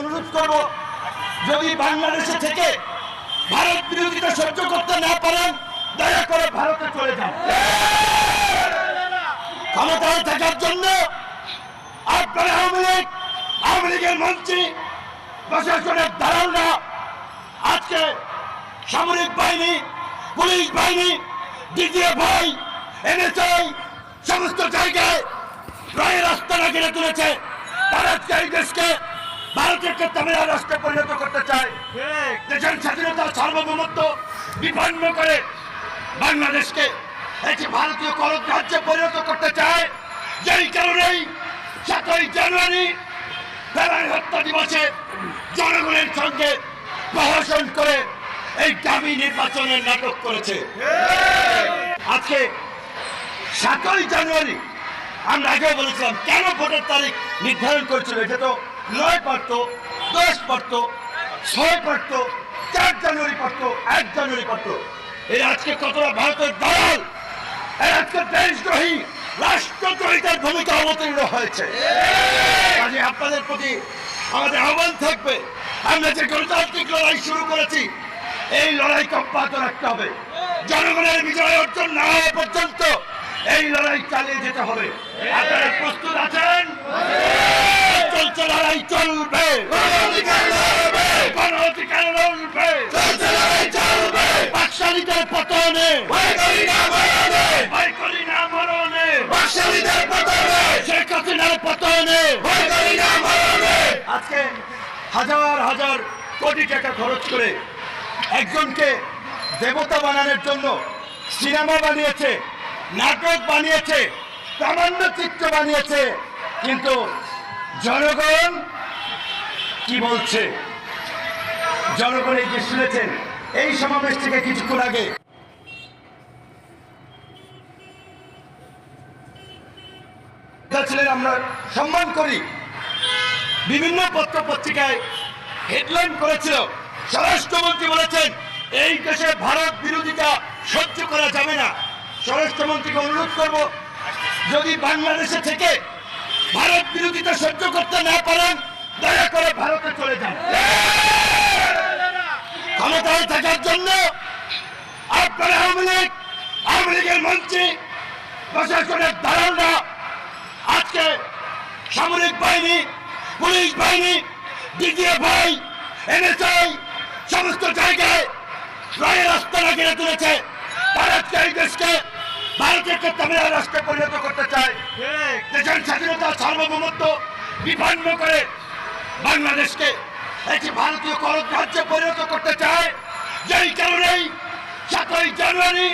অনুরোধ করব, যদি বাংলাদেশে থেকে ভারত বিরোধিতা সহ্য করতে না পারেন, দয়া করে ভারতে চলে যান। ক্ষমতায় থাকার জন্য আপনারা আওয়ামী লীগ, আওয়ামী লীগের মন্ত্রী, প্রশাসনের দালালরা আজকে সামরিক বাহিনী, পুলিশ বাহিনী দ্বিতীয় ভাই, এনএসআই, সমস্ত জায়গায় প্রায় রাস্তা ঘিরে তুলেছে। তারা এই দেশকে ভারতের তামিলা রাষ্ট্রে পরিণত করতে চায় দেশের স্বাধীনতা, সার্বভৌমত্ব বিপন্ন করে বাংলাদেশকে একটি ভারতীয় করদ রাজ্যে পরিণত করতে চায় যেই কারণেই সাতই জানুয়ারি ফেরাই হত্যা দিবসে জনগণের সঙ্গে প্রহসন করে এই দাবি নির্বাচনের নাটক করেছে। আজকে সাতই জানুয়ারি, আমরা আগেও বলেছিলাম, কেন ভোটের তারিখ নির্ধারণ করেছিল? এটা তো নয় পারত দশ পারত, ছয় পারত, চার জানুয়ারি পারত, এক জানুয়ারি পারত। এই আজকে কতটা ভারতের দালাল? এই আজকে দেশদ্রোহী রাষ্ট্রদ্রোহিতার ভূমিকা অবতীর্ণ হয়েছে। কাজে আপনাদের প্রতি আমাদের আহ্বান থাকবে, আমরা যে গণতান্ত্রিক লড়াই শুরু করেছি, এই লড়াই অব্যাহত রাখতে হবে। জনগণের বিজয় অর্জন না হওয়া পর্যন্ত এই লড়াই চালিয়ে যেতে হবে। আপনারা প্রস্তুত আছেন? লড়াই চলবে। বাকশালীদের পতনে। ভয় করি না মরণে। শেখ হাসিনার পতনে। আজকে হাজার হাজার কোটি টাকা খরচ করে একজনকে দেবতা বানানোর জন্য সিনেমা বানিয়েছে, নাটক বানিয়েছে প্রামাণ্য চিত্র বানিয়েছে, কিন্তু জনগণ কি বলছে? জনগণ এই যে শুনেছেন, এই সমাবেশ থেকে কিছুক্ষণ আগে আমরা সম্মান করি। বিভিন্ন পত্র পত্রিকায় হেডলাইন করেছিল। স্বরাষ্ট্রমন্ত্রী বলেছেন, এই দেশে ভারত বিরোধিতা সহ্য করা যাবে না। স্বরাষ্ট্রমন্ত্রীকে অনুরোধ করব, যদি বাংলাদেশে থেকে বিরোধিতা সহ্য করতে না পারেন, দয়া করে ভারতে চলে যান। ক্ষমতায় থাকার জন্য আপনারা আওয়ামী লীগ, আওয়ামী লীগের মন্ত্রী, প্রশাসনের দালালরা, আজকে সামরিক বাহিনী, পুলিশ বাহিনী, দ্বিতীয় ভাই, এনএসআই, সমস্ত জায়গায় প্রায় রাস্তা ঘিরে তুলেছে। তারা এই দেশকে ভারতের তামিলা রাষ্ট্রে পরিণত করতে চায়। দেশের স্বাধীনতা, সার্বভৌমত্ব বিপন্ন করে বাংলাদেশকে একটি ভারতীয় করজ রাজ্যে পরিণত করতে চায়, যেই কারণেই সাতই জানুয়ারি